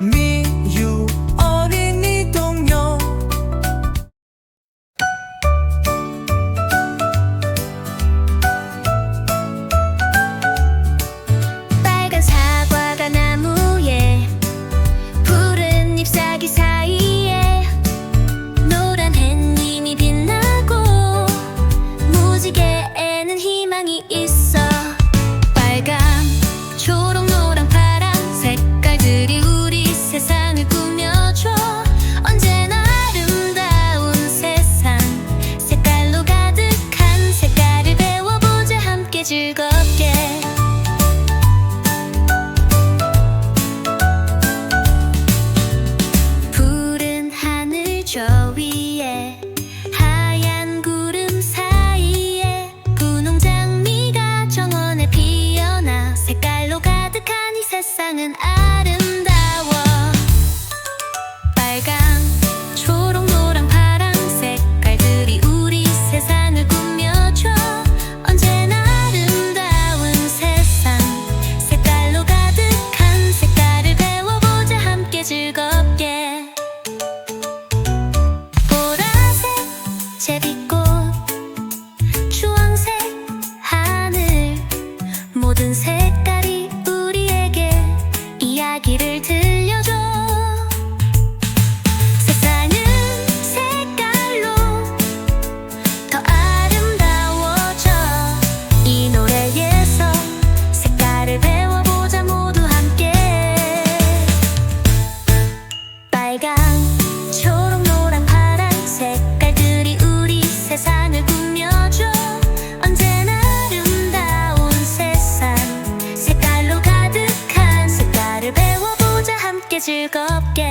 미유 어린이 동요. 빨간 사과가 나무에 푸른 잎사귀 사이에 노란 햇님이 빛나고 무지개에는 희망이 있어. 즐거워 모두 함께 즐겁게.